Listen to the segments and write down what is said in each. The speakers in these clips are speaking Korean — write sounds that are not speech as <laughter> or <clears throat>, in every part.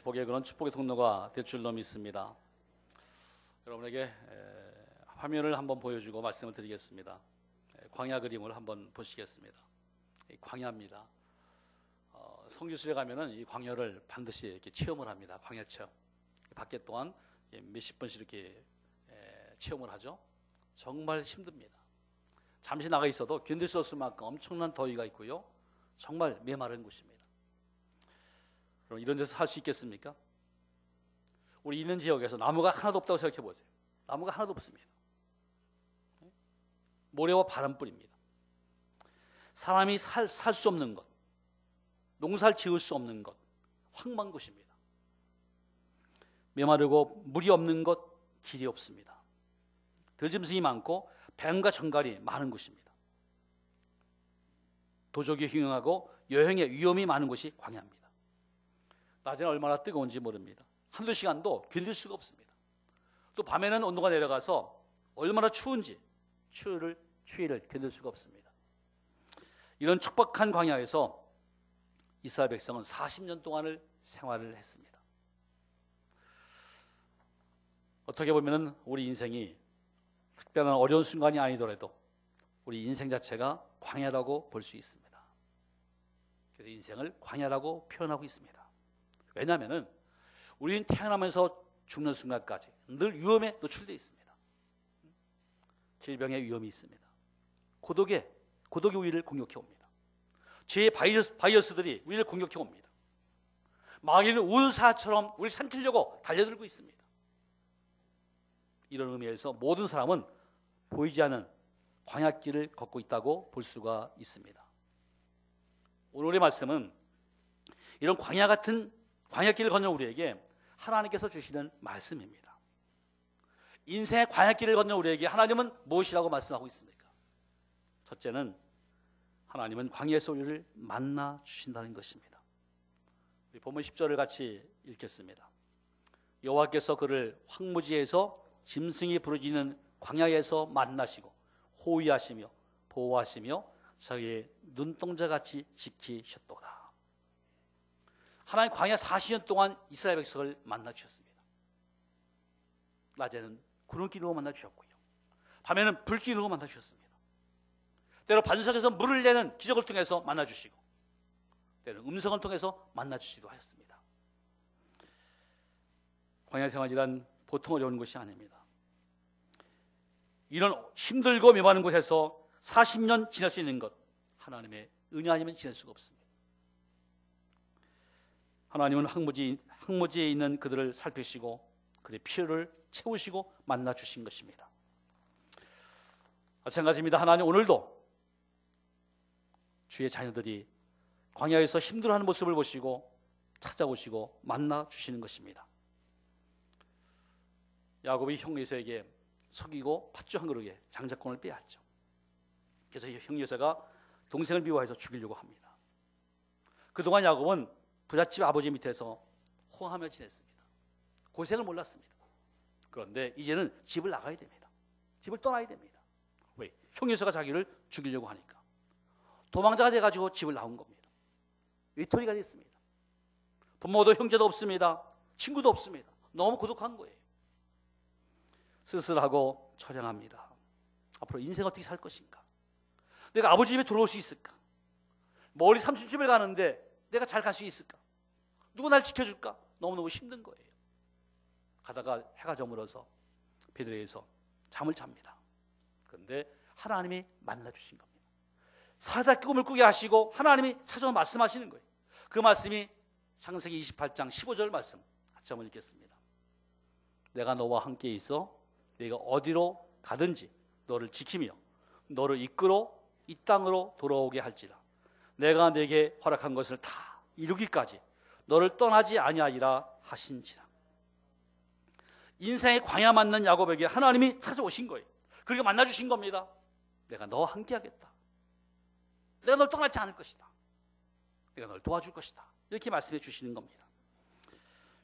복의 그런 축복의 통로가 될 줄로 믿습니다. 여러분에게 에, 화면을 한번 보여주고 말씀을 드리겠습니다. 에, 광야 그림을 한번 보시겠습니다. 이 광야입니다. 어, 성지순례 가면은 이 광야를 반드시 이렇게 체험을 합니다. 광야 체험. 밖에 또한 예, 몇십 번씩 이렇게 에, 체험을 하죠. 정말 힘듭니다. 잠시 나가 있어도 견딜 수 없을 만큼 엄청난 더위가 있고요. 정말 메마른 곳입니다. 그럼 이런 데서 살 수 있겠습니까? 우리 있는 지역에서 나무가 하나도 없다고 생각해 보세요. 나무가 하나도 없습니다. 모래와 바람뿐입니다. 사람이 살 수 없는 것, 농사를 지을 수 없는 것, 황만 곳입니다. 메마르고 물이 없는 것, 길이 없습니다. 들짐승이 많고 뱀과 정갈이 많은 곳입니다. 도적이 흉흉하고 여행의 위험이 많은 곳이 광야입니다. 낮에는 얼마나 뜨거운지 모릅니다. 한두 시간도 견딜 수가 없습니다. 또 밤에는 온도가 내려가서 얼마나 추운지 추위를, 추위를 견딜 수가 없습니다. 이런 척박한 광야에서 이스라엘 백성은 40년 동안을 생활을 했습니다. 어떻게 보면 우리 인생이 특별한 어려운 순간이 아니더라도 우리 인생 자체가 광야라고 볼 수 있습니다. 그래서 인생을 광야라고 표현하고 있습니다. 왜냐하면 우리는 태어나면서 죽는 순간까지 늘 위험에 노출되어 있습니다. 질병의 위험이 있습니다. 고독의 고독이 우리를 공격해 옵니다. 죄의 바이러스, 바이러스들이 우리를 공격해 옵니다. 마귀는 우사처럼 우리를 삼키려고 달려들고 있습니다. 이런 의미에서 모든 사람은 보이지 않는 광약길을 걷고 있다고 볼 수가 있습니다. 오늘의 말씀은 이런 광야 같은 광야길을 걷는 우리에게 하나님께서 주시는 말씀입니다. 인생의 광야길을 걷는 우리에게 하나님은 무엇이라고 말씀하고 있습니까? 첫째는 하나님은 광야에서 우리를 만나 주신다는 것입니다. 우리 본문 10절을 같이 읽겠습니다. 여호와께서 그를 황무지에서 짐승이 부르짖는 광야에서 만나시고 호위하시며 보호하시며 자기의 눈동자같이 지키셨도다. 하나님 광야 40년 동안 이스라엘 백성을 만나 주셨습니다. 낮에는 구름 기둥으로 만나 주셨고요. 밤에는 불 기둥으로 만나 주셨습니다. 때로 반석에서 물을 내는 기적을 통해서 만나 주시고 때로 음성을 통해서 만나 주시기도 하셨습니다. 광야 생활이란 보통 어려운 것이 아닙니다. 이런 힘들고 매하는 곳에서 40년 지낼 수 있는 것 하나님의 은혜 아니면 지낼 수가 없습니다. 하나님은 항무지, 항무지에 있는 그들을 살피시고 그의 필요를 채우시고 만나 주신 것입니다. 마찬가지입니다. 하나님 오늘도 주의 자녀들이 광야에서 힘들어하는 모습을 보시고 찾아오시고 만나 주시는 것입니다. 야곱이 형 예서에게 속이고 팥주 한 그릇에 장자권을 빼앗죠. 그래서 형 예서가 동생을 미워해서 죽이려고 합니다. 그동안 야곱은 부잣집 아버지 밑에서 호하며 지냈습니다. 고생을 몰랐습니다. 그런데 이제는 집을 나가야 됩니다. 집을 떠나야 됩니다. 왜? 형제서가 자기를 죽이려고 하니까. 도망자가 돼가지고 집을 나온 겁니다. 위토리가 됐습니다. 부모도 형제도 없습니다. 친구도 없습니다. 너무 고독한 거예요. 쓸쓸하고 처량합니다. 앞으로 인생 어떻게 살 것인가? 내가 아버지 집에 들어올 수 있을까? 멀리 삼촌집을 가는데 내가 잘 갈 수 있을까? 누구 날 지켜줄까? 너무너무 힘든 거예요. 가다가 해가 저물어서 베드레에서 잠을 잡니다. 그런데 하나님이 만나 주신 겁니다. 사자 꿈을 꾸게 하시고 하나님이 찾아와 말씀하시는 거예요. 그 말씀이 창세기 28장 15절 말씀 같이 한번 읽겠습니다. 내가 너와 함께 있어 내가 어디로 가든지 너를 지키며 너를 이끌어 이 땅으로 돌아오게 할지라. 내가 내게 허락한 것을 다 이루기까지 너를 떠나지 아니하리라 하신지라. 인생의 광야 맞는 야곱에게 하나님이 찾아오신 거예요. 그리고 만나 주신 겁니다. 내가 너와 함께 하겠다. 내가 널 떠나지 않을 것이다. 내가 널 도와줄 것이다. 이렇게 말씀해 주시는 겁니다.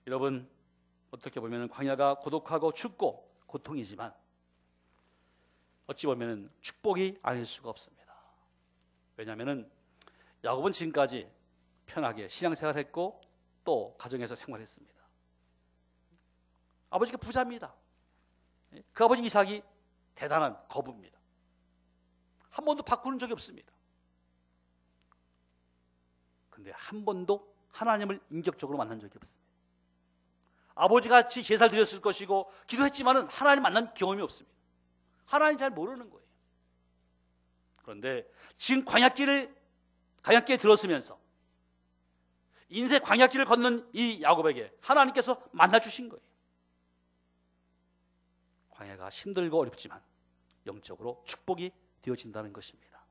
여러분 어떻게 보면 광야가 고독하고 춥고 고통이지만 어찌 보면 축복이 아닐 수가 없습니다. 왜냐하면 야곱은 지금까지 편하게 신앙생활 했고 또 가정에서 생활했습니다. 아버지가 부자입니다. 그 아버지 이삭이 대단한 거부입니다. 한 번도 바꾸는 적이 없습니다. 근데 한 번도 하나님을 인격적으로 만난 적이 없습니다. 아버지 같이 제사를 드렸을 것이고 기도했지만은 하나님 만난 경험이 없습니다. 하나님 잘 모르는 거예요. 그런데 지금 광약길을 광약길에 들었으면서 인생 광약길을 걷는 이 야곱에게 하나님께서 만나 주신 거예요. 광야가 힘들고 어렵지만 영적으로 축복이 되어진다는 것입니다.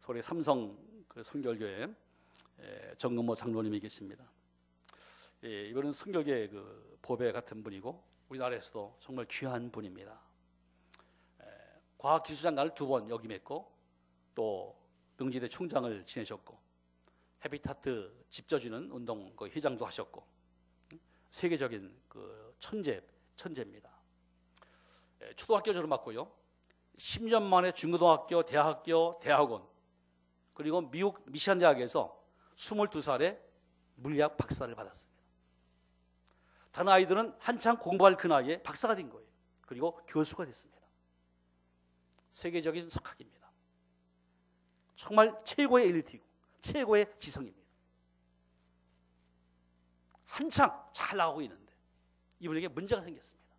서울의 삼성 그 성결교회 정근모 장로님이 계십니다. 예, 이분은 성결교회 그 보배 같은 분이고 우리나라에서도 정말 귀한 분입니다. 과학기술장관을 두 번 역임했고 또 능지대 총장을 지내셨고 헤비타트 집져주는 운동 그 회장도 하셨고 세계적인 그 천재 천재입니다. 예, 초등학교 졸업받고요. 10년 만에 중고등학교, 대학교, 대학원 그리고 미국 미시간 대학에서 22살에 물리학 박사를 받았습니다. 다른 아이들은 한창 공부할 그 나이에 박사가 된 거예요. 그리고 교수가 됐습니다. 세계적인 석학입니다. 정말 최고의 엘리트이고 최고의 지성입니다. 한창 잘 나가고 있는데 이분에게 문제가 생겼습니다.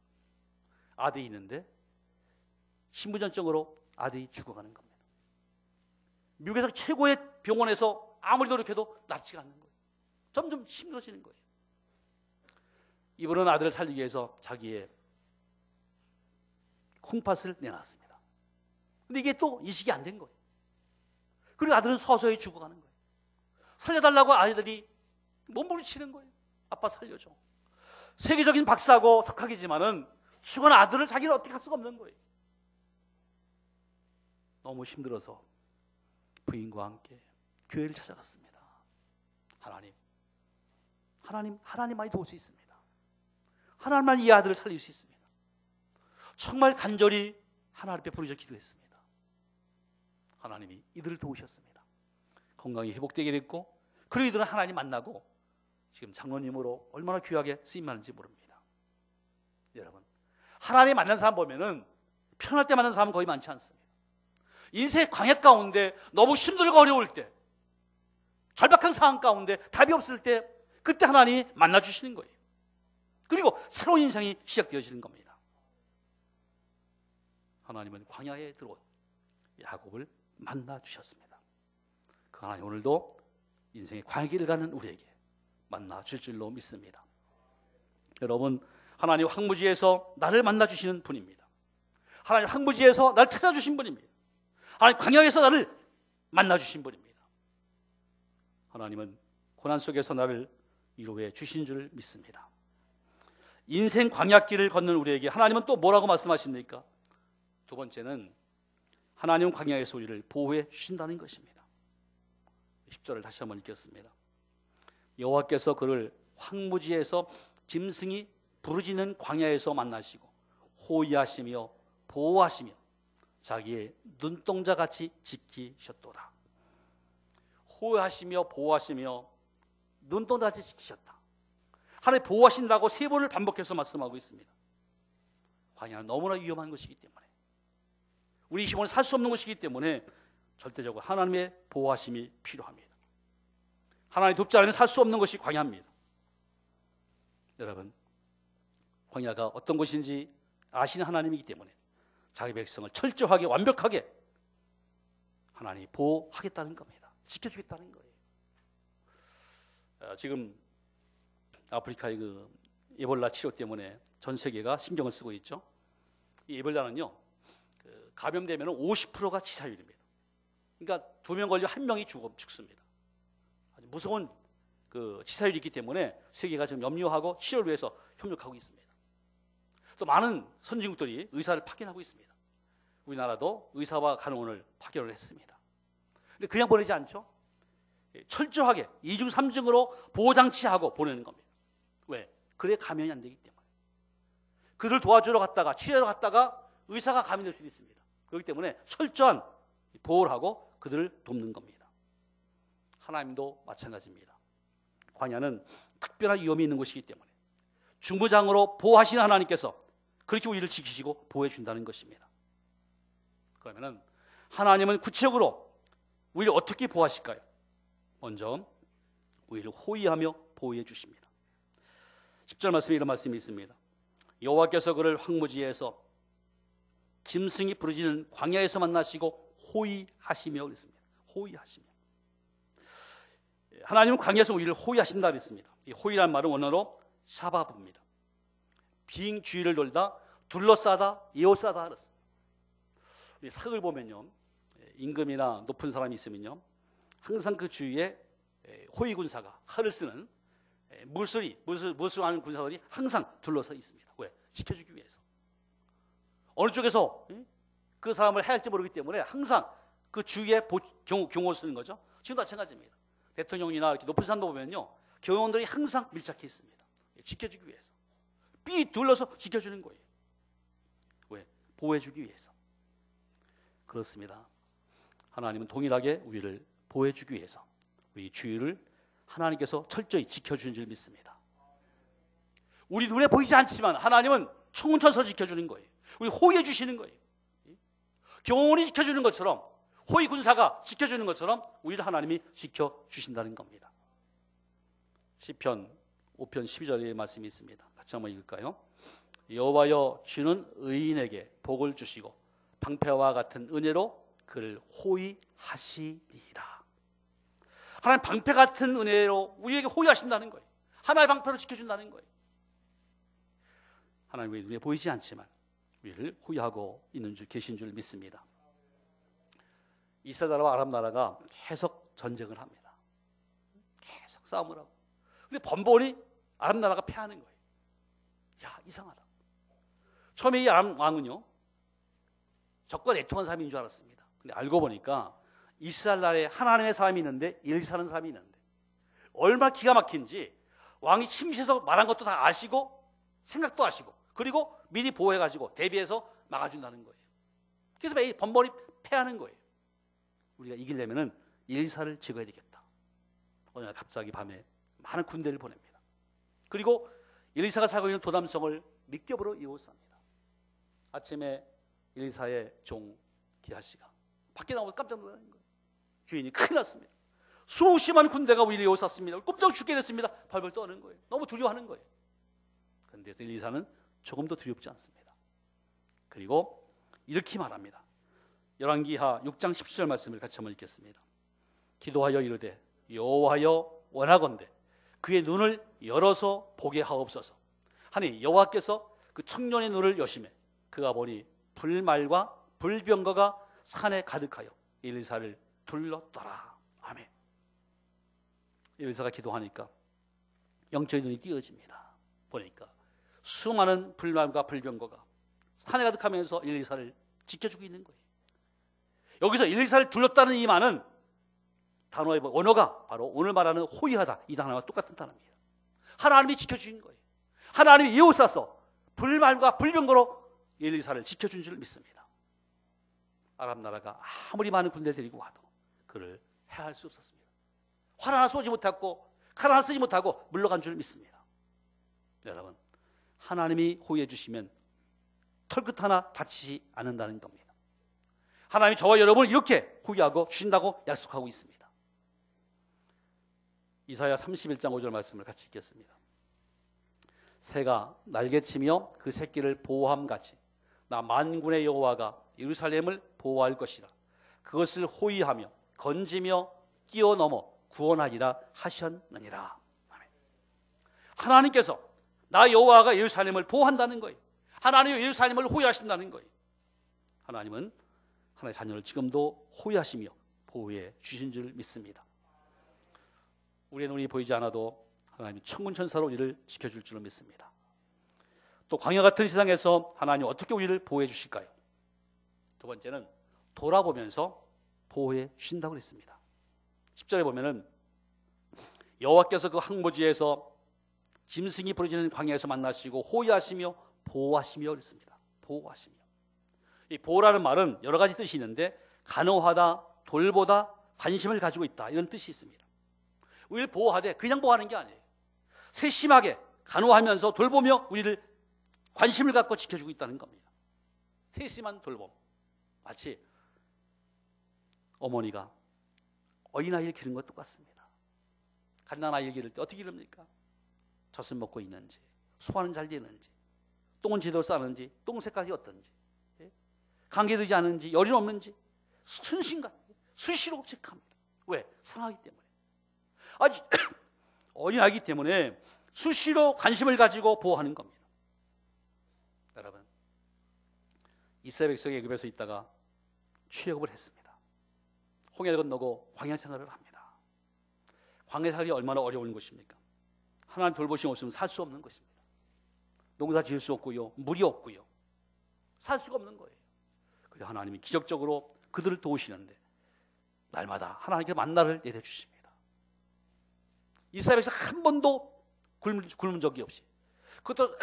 아들이 있는데 신부전증으로 아들이 죽어가는 겁니다. 미국에서 최고의 병원에서 아무리 노력해도 낫지가 않는 거예요. 점점 힘들어지는 거예요. 이분은 아들을 살리기 위해서 자기의 콩팥을 내놨습니다. 근데 이게 또 이식이 안 된 거예요. 그리고 아들은 서서히 죽어가는 거예요. 살려달라고 아이들이 몸부림치는 거예요. 아빠 살려줘. 세계적인 박사고 석학이지만은 죽은 아들을 자기는 어떻게 할 수가 없는 거예요. 너무 힘들어서 부인과 함께 교회를 찾아갔습니다. 하나님, 하나님, 하나님만이 도울 수 있습니다. 하나님만 이 아들을 살릴 수 있습니다. 정말 간절히 하나님 앞에 부르짖어 기도했습니다. 하나님이 이들을 도우셨습니다. 건강이 회복되게 됐고 그리고 이들은 하나님 만나고 지금 장로님으로 얼마나 귀하게 쓰임받는지 모릅니다. 여러분 하나님 만난 사람 보면은 편할 때 만난 사람은 거의 많지 않습니다. 인생의 광야 가운데 너무 힘들고 어려울 때 절박한 상황 가운데 답이 없을 때 그때 하나님이 만나 주시는 거예요. 그리고 새로운 인생이 시작되어지는 겁니다. 하나님은 광야에 들어온 야곱을 만나 주셨습니다. 그 하나님 오늘도 인생의 광야길을 가는 우리에게 만나 줄 줄로 믿습니다. 여러분 하나님 황무지에서 나를 만나 주시는 분입니다. 하나님 황무지에서 나를 찾아 주신 분입니다. 하나님 광야에서 나를 만나 주신 분입니다. 하나님은 고난 속에서 나를 위로해 주신 줄 믿습니다. 인생 광야길을 걷는 우리에게 하나님은 또 뭐라고 말씀하십니까? 두 번째는 하나님 광야에서 우리를 보호해 주신다는 것입니다. 10절을 다시 한번 읽겠습니다. 여호와께서 그를 황무지에서 짐승이 부르짖는 광야에서 만나시고 호위하시며 보호하시며 자기의 눈동자 같이 지키셨도다. 호위하시며 보호하시며 눈동자 같이 지키셨다. 하나님 보호하신다고 세 번을 반복해서 말씀하고 있습니다. 광야는 너무나 위험한 것이기 때문에 우리 시몬은 살 수 없는 것이기 때문에 절대적으로 하나님의 보호하심이 필요합니다. 하나님 돕지 않으면 살 수 없는 것이 광야입니다. 여러분, 광야가 어떤 곳인지 아시는 하나님이기 때문에 자기 백성을 철저하게 완벽하게 하나님이 보호하겠다는 겁니다. 지켜주겠다는 거예요. 어, 지금 아프리카의 그 에볼라 치료 때문에 전 세계가 신경을 쓰고 있죠. 이 에볼라는요, 그 감염되면 50%가 치사율입니다. 그러니까 두 명 걸려 한 명이 죽어 죽습니다. 아주 무서운 그 치사율이 있기 때문에 세계가 지금 염려하고 치료를 위해서 협력하고 있습니다. 또 많은 선진국들이 의사를 파견하고 있습니다. 우리나라도 의사와 간호원을 파견을 했습니다. 근데 그냥 보내지 않죠. 철저하게 2중, 3중으로 보호장치하고 보내는 겁니다. 왜? 그래 감염이 안 되기 때문에. 그들 도와주러 갔다가 치료하러 갔다가 의사가 감염될 수도 있습니다. 그렇기 때문에 철저한 보호를 하고 그들을 돕는 겁니다. 하나님도 마찬가지입니다. 광야는 특별한 위험이 있는 곳이기 때문에 중부장으로 보호하시는 하나님께서 그렇게 우리를 지키시고 보호해 준다는 것입니다. 그러면은 하나님은 구체적으로 우리를 어떻게 보호하실까요? 먼저 우리를 호위하며 보호해 주십니다. 10절 말씀에 이런 말씀이 있습니다. 여호와께서 그를 황무지에서 짐승이 부르짖는 광야에서 만나시고 호위하시며 그랬습니다. 호위하시며. 하나님은 광야에서 우리를 호위하신다 그랬습니다. 이 호위란 말은 원어로 샤바브입니다. 빙 주위를 돌다 둘러싸다 그랬어요. 우리 사극을 보면요. 임금이나 높은 사람이 있으면요. 항상 그 주위에 호위 군사가 칼을 쓰는 물술이 물술 물술하는 군사들이 항상 둘러서 있습니다. 왜? 지켜주기 위해서. 어느 쪽에서 그 사람을 해야 할지 모르기 때문에 항상 그 주위에 경호, 경호 쓰는 거죠. 지금도 마찬가지입니다. 대통령이나 이렇게 높은 산도 보면요. 경호원들이 항상 밀착해 있습니다. 지켜주기 위해서. 삐 둘러서 지켜주는 거예요. 왜? 보호해주기 위해서. 그렇습니다. 하나님은 동일하게 우리를 보호해주기 위해서 우리 주위를 하나님께서 철저히 지켜주는 줄 믿습니다. 우리 눈에 보이지 않지만 하나님은 총천서 지켜주는 거예요. 우리 호위해 주시는 거예요. 경원이 지켜주는 것처럼 호위 군사가 지켜주는 것처럼 우리를 하나님이 지켜주신다는 겁니다. 시편 5편 12절의 말씀이 있습니다. 같이 한번 읽을까요? 여호와여 주는 의인에게 복을 주시고 방패와 같은 은혜로 그를 호위하시리라. 하나님 방패 같은 은혜로 우리에게 호위하신다는 거예요. 하나의 방패로 지켜준다는 거예요. 하나님의 눈에 보이지 않지만 우리를 호위하고 있는 줄 계신 줄 믿습니다. 이스라엘 나라와 아랍 나라가 계속 전쟁을 합니다. 계속 싸움을 하고. 근데 번번이 아랍 나라가 패하는 거예요. 야, 이상하다. 처음에 이 아람 왕은요, 적과 내통한 사람인 줄 알았습니다. 근데 알고 보니까 이스라엘 나라에 하나님의 사람이 있는데 일사는 사람이 있는데 얼마나 기가 막힌지 왕이 침시해서 말한 것도 다 아시고 생각도 하시고 그리고 미리 보호해가지고 대비해서 막아준다는 거예요. 그래서 매일 번번이 패하는 거예요. 우리가 이기려면은 일사를 찍어야 되겠다. 어느 날 갑자기 밤에 많은 군대를 보냅니다. 그리고 일사가 살고 있는 도담성을 밑겹으로 이웃삽니다. 아침에 일사의 종 기하씨가 밖에 나오고 깜짝 놀라는 거예요. 주인이 큰일 났습니다. 수십 만 군대가 우리를 이웃샀습니다. 꼼짝 죽게 됐습니다. 벌벌 떠는 거예요. 너무 두려워하는 거예요. 그런데 일사는 조금도 두렵지 않습니다. 그리고 이렇게 말합니다. 열왕기하 6장 17절 말씀을 같이 한번 읽겠습니다. 기도하여 이르되 여호와여 원하건대 그의 눈을 열어서 보게 하옵소서. 하니 여호와께서 그 청년의 눈을 여심해 그가 보니 불말과 불병거가 산에 가득하여 일사를 둘렀더라. 아멘. 일사가 기도하니까 영적인 눈이 띄어집니다. 보니까 수많은 불말과 불병거가 산에 가득하면서 일리사를 지켜주고 있는 거예요. 여기서 일리사를 둘렀다는 이 말은 단어의 언어가 바로 오늘 말하는 호위하다 이 단어와 똑같은 단어입니다. 하나님이 지켜주신 거예요. 하나님이 이웃사서 불말과 불병거로 일리사를 지켜준 줄 믿습니다. 아랍 나라가 아무리 많은 군대 데리고 와도 그를 해할 수 없었습니다. 활 하나 쏘지 못했고 칼 하나 쓰지 못하고 물러간 줄 믿습니다. 여러분 하나님이 호위해 주시면 털끝 하나 다치지 않는다는 겁니다. 하나님이 저와 여러분을 이렇게 호위하고 주신다고 약속하고 있습니다. 이사야 31장 5절 말씀을 같이 읽겠습니다. 새가 날개치며 그 새끼를 보호함 같이 나 만군의 여호와가 예루살렘을 보호할 것이라 그것을 호위하며 건지며 뛰어넘어 구원하리라 하셨느니라. 하나님께서 나 여호와가 예루살렘을 보호한다는 거예요. 하나님이 예루살렘을 호위하신다는 거예요. 하나님은 하나님의 자녀를 지금도 호위하시며 보호해 주신 줄 믿습니다. 우리의 눈이 보이지 않아도 하나님이 천군 천사로 우리를 지켜줄 줄로 믿습니다. 또 광야 같은 세상에서 하나님 어떻게 우리를 보호해 주실까요? 두 번째는 돌아보면서 보호해 주신다고 그랬습니다. 10절에 보면은 여호와께서 그 항모지에서 짐승이 부르짖는 광야에서 만나시고 호위하시며 보호하시며 그랬습니다. 보호하시며. 이 보호라는 말은 여러 가지 뜻이 있는데 간호하다, 돌보다, 관심을 가지고 있다 이런 뜻이 있습니다. 우리를 보호하되 그냥 보호하는 게 아니에요. 세심하게 간호하면서 돌보며 우리를 관심을 갖고 지켜주고 있다는 겁니다. 세심한 돌봄. 마치 어머니가 어린아이를 기르는 것 똑같습니다. 갓난아이를 기를 때 어떻게 기릅니까? 젖을 먹고 있는지, 소화는 잘 되는지, 똥은 제대로 싸는지, 똥 색깔이 어떤지, 예? 감기되지 않은지, 열이 없는지, 순신간, 수시로 체크합니다. 왜? 상하기 때문에. 아직 <clears throat> 어린아이기 때문에 수시로 관심을 가지고 보호하는 겁니다. 여러분, 이스라엘 백성이 애굽에서 있다가 취업을 했습니다. 홍해를 건너고 광야 생활을 합니다. 광야 생활이 얼마나 어려운 것입니까? 하나님 돌보심 없으면 살 수 없는 것입니다. 농사 지을 수 없고요. 물이 없고요. 살 수가 없는 거예요. 그래서 하나님이 기적적으로 그들을 도우시는데 날마다 하나님께 만나를 내려주십니다. 이스라엘에서 한 번도 굶은, 굶은 적이 없이 그것도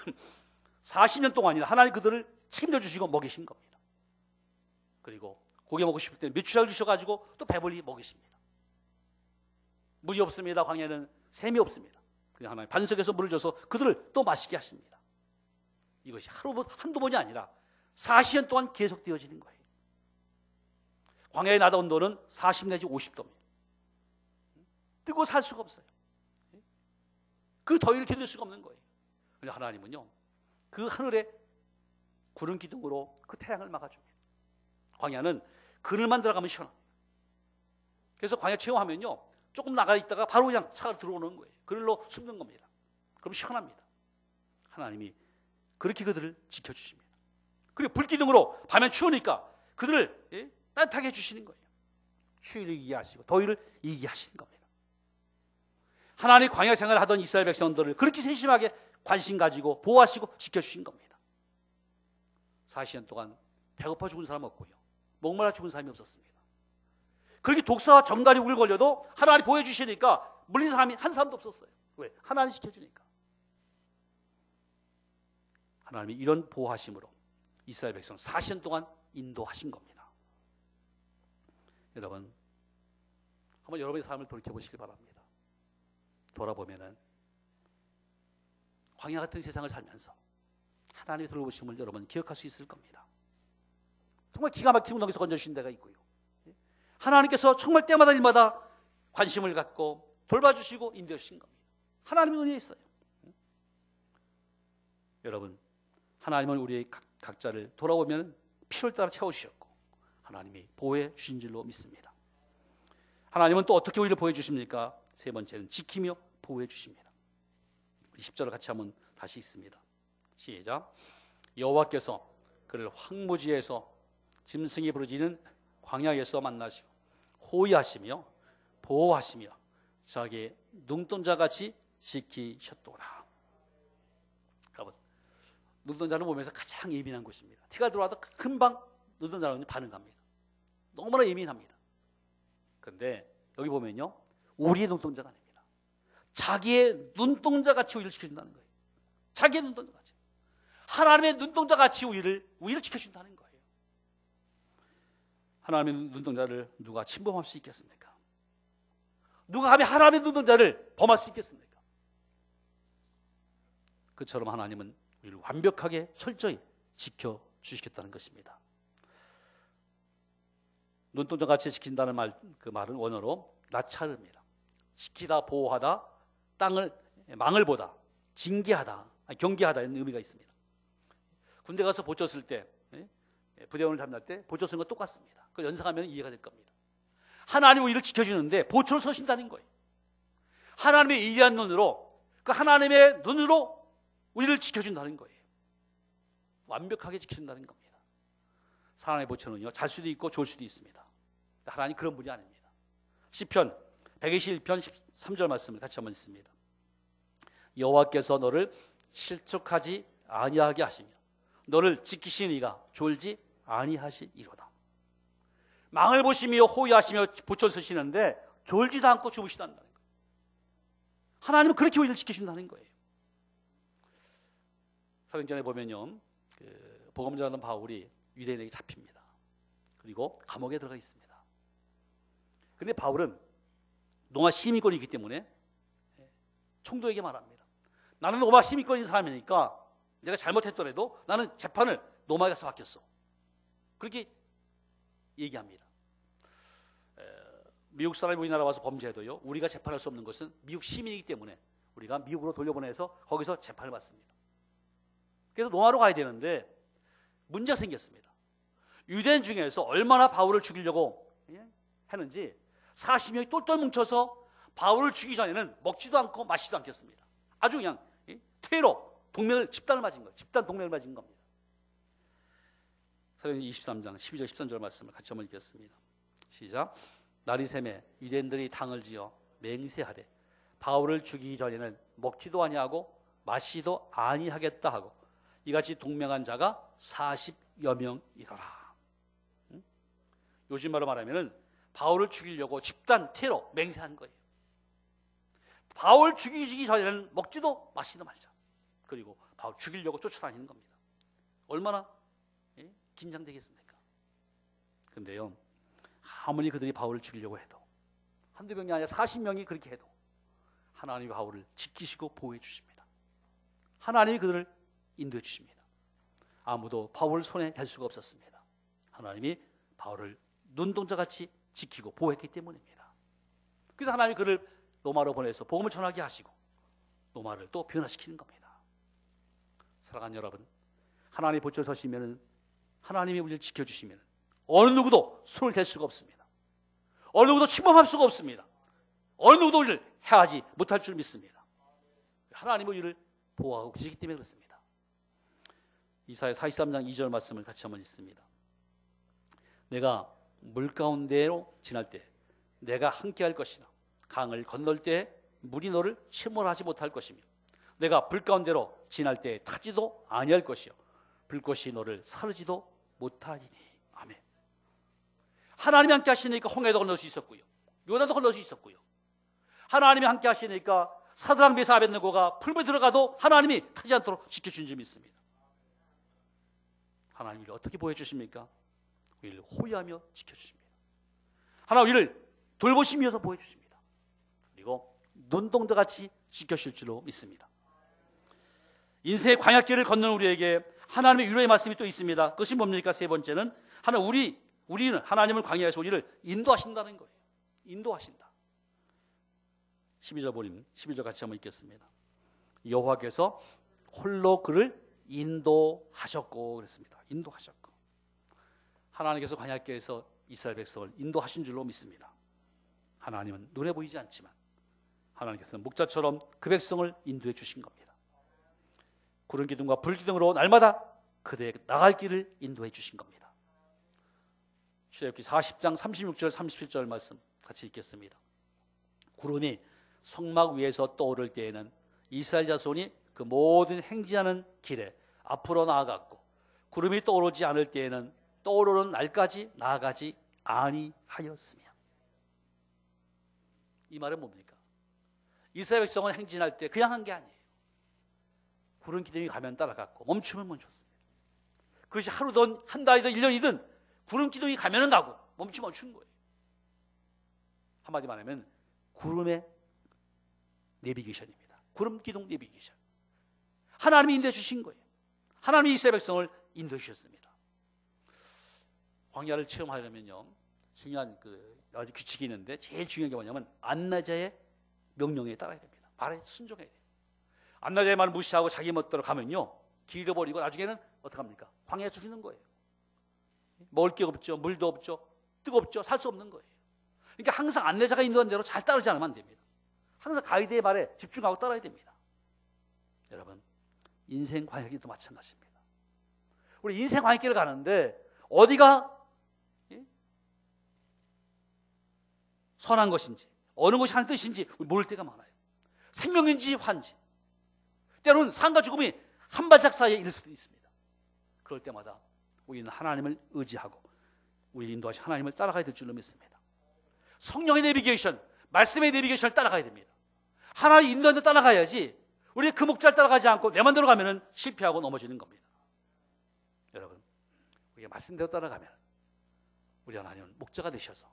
<clears throat> 40년 동안이나 하나님 그들을 책임져 주시고 먹이신 겁니다. 그리고 고기 먹고 싶을 때 며칠을 주셔가지고 또 배불리 먹이십니다. 물이 없습니다. 광야는 샘이 없습니다. 하나님 반석에서 물을 줘서 그들을 또 마시게 하십니다. 이것이 하루 한두 번이 아니라 40년 동안 계속되어지는 거예요. 광야의 나다 온도는 40 내지 50도입니다. 뜨고 살 수가 없어요. 그 더위를 견딜 수가 없는 거예요. 그런데 하나님은요, 그 하늘에 구름 기둥으로 그 태양을 막아줍니다. 광야는 그늘만 들어가면 시원합니다. 그래서 광야 체험하면요, 조금 나가 있다가 바로 그냥 차가 들어오는 거예요. 그늘로 숨는 겁니다. 그럼 시원합니다. 하나님이 그렇게 그들을 지켜주십니다. 그리고 불기둥으로 밤에 추우니까 그들을 예? 따뜻하게 해주시는 거예요. 추위를 이기게 하시고 더위를 이기게 하시는 겁니다. 하나님 광야 생활을 하던 이스라엘 백성들을 그렇게 세심하게 관심 가지고 보호하시고 지켜주신 겁니다. 40년 동안 배고파 죽은 사람 없고요. 목말라 죽은 사람이 없었습니다. 그렇게 독사와 정갈이 우를 걸려도 하나님 보여주시니까 물린 사람이 한 사람도 없었어요. 왜? 하나님 지켜주니까. 하나님이 이런 보호하심으로 이스라엘 백성 40년 동안 인도하신 겁니다. 여러분, 한번 여러분의 삶을 돌이켜보시기 바랍니다. 돌아보면은 광야 같은 세상을 살면서 하나님의 돌보심을 여러분 기억할 수 있을 겁니다. 정말 기가 막힌 운동에서 건져주신 데가 있고요. 하나님께서 정말 때마다 일마다 관심을 갖고 돌봐주시고 인도해 주신 겁니다. 하나님의 은혜에 있어요. 여러분, 하나님은 우리의 각, 자를 돌아보면 필요를 따라 채워주셨고 하나님이 보호해 주신 줄로 믿습니다. 하나님은 또 어떻게 우리를 보호해 주십니까? 세 번째는 지키며 보호해 주십니다. 10절을 같이 한번 다시 있습니다. 시작. 여호와께서 그를 황무지에서 짐승이 부르짖는 광야에서 만나시고 호위하시며 보호하시며 자기 눈동자 같이 지키셨도다. 여러분, 눈동자를 보면서 가장 예민한 곳입니다. 티가 들어와도 금방 눈동자는 반응합니다. 너무나 예민합니다. 그런데 여기 보면요, 우리의 눈동자가 아닙니다. 자기의 눈동자 같이 우리를 지켜준다는 거예요. 자기의 눈동자 같이. 하나님의 눈동자 같이 우리를, 우리를 지켜준다는 거예요. 하나님의 눈동자를 누가 침범할 수 있겠습니까? 누가 감히 하나님의 눈동자를 범할 수 있겠습니까? 그처럼 하나님은 우리를 완벽하게 철저히 지켜 주시겠다는 것입니다. 눈동자 같이 지킨다는 말, 그 말은 원어로 나차릅니다. 지키다, 보호하다, 땅을, 망을 보다, 징계하다, 경계하다 이런 의미가 있습니다. 군대 가서 보쳤을 때, 예? 부대원을 잡날 때 쓴거 똑같습니다. 그걸 연상하면 이해가 될 겁니다. 하나님 우리를 지켜주는데 보초를 서신다는 거예요. 하나님의 이해한 눈으로, 그 하나님의 눈으로 우리를 지켜준다는 거예요. 완벽하게 지켜준다는 겁니다. 사람의 보초는요, 잘 수도 있고 좋을 수도 있습니다. 하나님 그런 분이 아닙니다. 시편 121편 13절 말씀을 같이 한번 읽습니다. 여호와께서 너를 실족하지 아니하게 하시며 너를 지키시니가 졸지 아니하시이로다. 망을 보시며 호위하시며 붙여 쓰시는데 졸지도 않고 주무시다는 거예요. 하나님은 그렇게 우리를 지키신다는 거예요. 사도전에 보면요, 그 복음 전하는 바울이 유대인에게 잡힙니다. 그리고 감옥에 들어가 있습니다. 근데 바울은 노마 시민권이 있기 때문에 총독에게 말합니다. 나는 노마 시민권인 사람이니까 내가 잘못했더라도 나는 재판을 노마에 가서 맡겼어. 그렇게 얘기합니다. 미국 사람이 우리나라 와서 범죄해도요, 우리가 재판할 수 없는 것은 미국 시민이기 때문에 우리가 미국으로 돌려보내서 거기서 재판을 받습니다. 그래서 노마로 가야 되는데 문제가 생겼습니다. 유대인 중에서 얼마나 바울을 죽이려고 예? 했는지 40명이 똘똘 뭉쳐서 바울을 죽이기 전에는 먹지도 않고 마시지도 않겠습니다. 아주 그냥 퇴로 동맹을 집단을 맞은 거예요. 집단 동맹을 맞은 겁니다. 사도행 23장 12절 13절 말씀을 같이 한번 읽겠습니다. 시작. 날이 샘에 유대인들이 당을 지어 맹세하되 바울을 죽이기 전에는 먹지도 아니하고 마시도 아니하겠다 하고 이같이 동맹한 자가 40여 명이더라. 응? 요즘 말로 말하면은 바울을 죽이려고 집단 테러 맹세한 거예요. 바울 죽이기 전에는 먹지도 마시도 말자. 그리고 바울 죽이려고 쫓아다니는 겁니다. 얼마나 예? 긴장되겠습니까? 근데요, 아무리 그들이 바울을 죽이려고 해도 한두 명이 아니라 40명이 그렇게 해도 하나님이 바울을 지키시고 보호해 주십니다. 하나님이 그들을 인도해 주십니다. 아무도 바울 손에 댈 수가 없었습니다. 하나님이 바울을 눈동자 같이 지키고 보호했기 때문입니다. 그래서 하나님이 그를 노마로 보내서 복음을 전하게 하시고 노마를 또 변화시키는 겁니다. 사랑하는 여러분, 하나님 보쳐 서시면 하나님이 우리를 지켜주시면 어느 누구도 손을 댈 수가 없습니다. 어느 누구도 침범할 수가 없습니다. 어느 누구도 우리를 해하지 못할 줄 믿습니다. 하나님은 우리를 보호하고 계시기 때문에 그렇습니다. 이사야 43장 2절 말씀을 같이 한번 읽습니다. 내가 물 가운데로 지날 때 내가 함께 할 것이나 강을 건널 때 물이 너를 침몰하지 못할 것이며 내가 불 가운데로 지날 때 타지도 아니할 것이요 불꽃이 너를 사르지도 못하리니 아멘. 하나님이 함께 하시니까 홍해도 건널 수 있었고요. 요나도 건널 수 있었고요. 하나님이 함께 하시니까 사드랑 메사 아벤느고가 풀에 들어가도 하나님이 타지 않도록 지켜준 점이 있습니다. 하나님이 어떻게 보여주십니까? 우리를 호위하며 지켜주십니다. 하나님 우리를 돌보시면서 보여주십니다. 그리고 눈동자 같이 지켜실 줄로 믿습니다. 인생의 광약길을 걷는 우리에게 하나님의 유로의 말씀이 또 있습니다. 그것이 뭡니까? 세 번째는 하나 우리 우리는 하나님을 광야에서 우리를 인도하신다는 거예요. 인도하신다. 12절 보림 12절 같이 한번 읽겠습니다. 여호와께서 홀로 그를 인도하셨고 그랬습니다. 인도하셨고 하나님께서 광야길에서 이스라엘 백성을 인도하신 줄로 믿습니다. 하나님은 눈에 보이지 않지만 하나님께서는 목자처럼 그 백성을 인도해 주신 겁니다. 구름 기둥과 불 기둥으로 날마다 그들에게 나갈 길을 인도해 주신 겁니다. 출애굽기 40장 36절 37절 말씀 같이 읽겠습니다. 구름이 성막 위에서 떠오를 때에는 이스라엘 자손이 그 모든 행진하는 길에 앞으로 나아갔고 구름이 떠오르지 않을 때에는 떠오르는 날까지 나아가지 아니하였으며 이 말은 뭡니까? 이스라엘 백성은 행진할 때 그냥 한 게 아니에요. 구름 기둥이 가면 따라갔고 멈추면 멈췄습니다. 그것이 하루든 한 달이든 1년이든 구름 기둥이 가면은 가고 멈추면 멈춘 거예요. 한마디 말하면 구름의 내비게이션입니다. 구름 기둥 내비게이션. 하나님이 인도해 주신 거예요. 하나님이 이스라엘 백성을 인도해 주셨습니다. 광야를 체험하려면요. 중요한 그 아주 규칙이 있는데 제일 중요한 게 뭐냐면 안나자의 명령에 따라야 됩니다. 말에 순종해야 돼요. 안나자의 말을 무시하고 자기 멋대로 가면요. 길 잃어버리고 나중에는 어떡합니까? 광야에 죽이는 거예요. 먹을 게 없죠. 물도 없죠. 뜨겁죠. 살 수 없는 거예요. 그러니까 항상 안내자가 인도한 대로 잘 따르지 않으면 안 됩니다. 항상 가이드의 말에 집중하고 따라야 됩니다. 여러분, 인생 광야길도 마찬가지입니다. 우리 인생 광야길을 가는데 어디가 선한 것인지 어느 것이 하는 뜻인지 모를 때가 많아요. 생명인지 환지. 때로는 삶과 죽음이 한 발짝 사이에 있을 수도 있습니다. 그럴 때마다 우리는 하나님을 의지하고 우리 인도하신 하나님을 따라가야 될 줄로 믿습니다. 성령의 내비게이션, 말씀의 내비게이션을 따라가야 됩니다. 하나님 데 따라가야지 우리 그 목자를 따라가지 않고 내 맘대로 가면은 실패하고 넘어지는 겁니다. 여러분, 우리가 말씀대로 따라가면 우리 하나님은 목자가 되셔서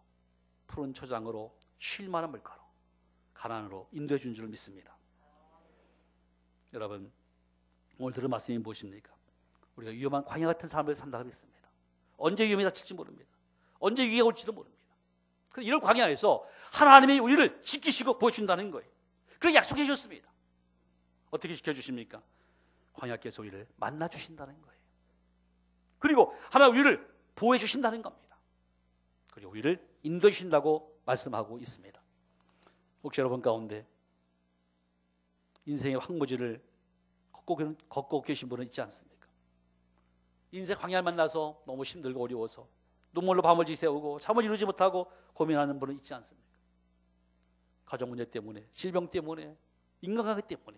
푸른 초장으로 쉴 만한 물가로 가난으로 인도해 준줄 믿습니다. 여러분 오늘 들은 말씀이 무엇입니까? 우리가 위험한 광야 같은 삶을 산다고 했습니다. 언제 위험이 닥칠지 모릅니다. 언제 위기가 올지도 모릅니다. 그래서 이런 광야에서 하나님이 우리를 지키시고 보여준다는 거예요. 그렇게 약속해 주셨습니다. 어떻게 지켜주십니까? 광야께서 우리를 만나 주신다는 거예요. 그리고 하나님 우리를 보호해 주신다는 겁니다. 그리고 우리를 인도해 주신다고 말씀하고 있습니다. 혹시 여러분 가운데 인생의 황무지를 걷고, 걷고 계신 분은 있지 않습니까? 인생 광야를 만나서 너무 힘들고 어려워서 눈물로 밤을 지새우고 잠을 이루지 못하고 고민하는 분은 있지 않습니까? 가정 문제 때문에, 질병 때문에, 인간관계 때문에,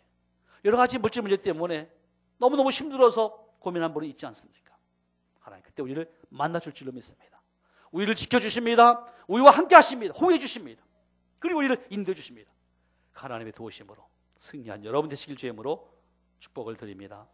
여러 가지 물질 문제 때문에 너무너무 힘들어서 고민한 분은 있지 않습니까? 하나님 그때 우리를 만나줄 줄로 믿습니다. 우리를 지켜주십니다. 우리와 함께 하십니다. 호해 주십니다. 그리고 우리를 인도해 주십니다. 하나님의 도우심으로 승리한 여러분 되시길 주임으로 축복을 드립니다.